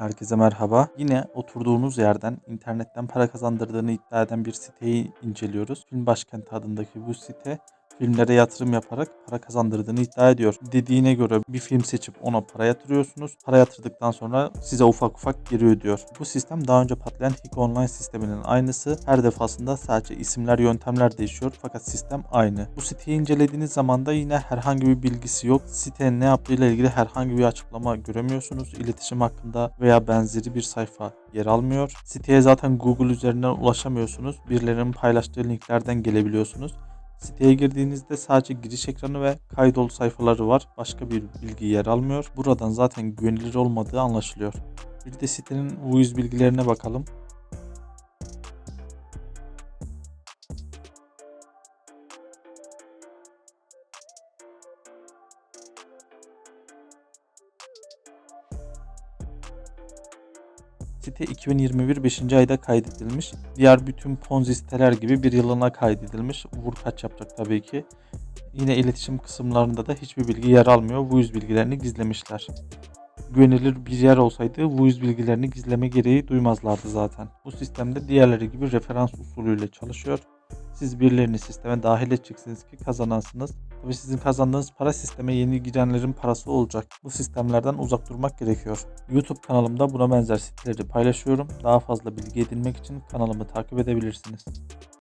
Herkese merhaba. Yine oturduğunuz yerden internetten para kazandırdığını iddia eden bir siteyi inceliyoruz. Film Başkenti adındaki bu site filmlere yatırım yaparak para kazandırdığını iddia ediyor. Dediğine göre bir film seçip ona para yatırıyorsunuz. Para yatırdıktan sonra size ufak ufak geri ödüyor. Bu sistem daha önce patlayan Hik Online sisteminin aynısı. Her defasında sadece isimler, yöntemler değişiyor fakat sistem aynı. Bu siteyi incelediğiniz zaman da yine herhangi bir bilgisi yok. Sitenin ne yaptığıyla ilgili herhangi bir açıklama göremiyorsunuz. İletişim hakkında veya benzeri bir sayfa yer almıyor. Siteye zaten Google üzerinden ulaşamıyorsunuz. Birilerinin paylaştığı linklerden gelebiliyorsunuz. Siteye girdiğinizde sadece giriş ekranı ve kaydol sayfaları var. Başka bir bilgi yer almıyor. Buradan zaten güvenilir olmadığı anlaşılıyor. Bir de sitenin yüz bilgilerine bakalım. Site 2021 5. ayda kaydedilmiş. Diğer bütün Ponzi siteler gibi bir yılına kaydedilmiş. Vur kaç yapacak tabii ki. Yine iletişim kısımlarında da hiçbir bilgi yer almıyor. Bu yüz bilgilerini gizlemişler. Güvenilir bir yer olsaydı bu yüz bilgilerini gizleme gereği duymazlardı zaten. Bu sistemde diğerleri gibi referans usulüyle çalışıyor. Siz birilerini sisteme dahil edeceksiniz ki kazanansınız. Tabii sizin kazandığınız para sisteme yeni girenlerin parası olacak. Bu sistemlerden uzak durmak gerekiyor. YouTube kanalımda buna benzer siteleri paylaşıyorum. Daha fazla bilgi edinmek için kanalımı takip edebilirsiniz.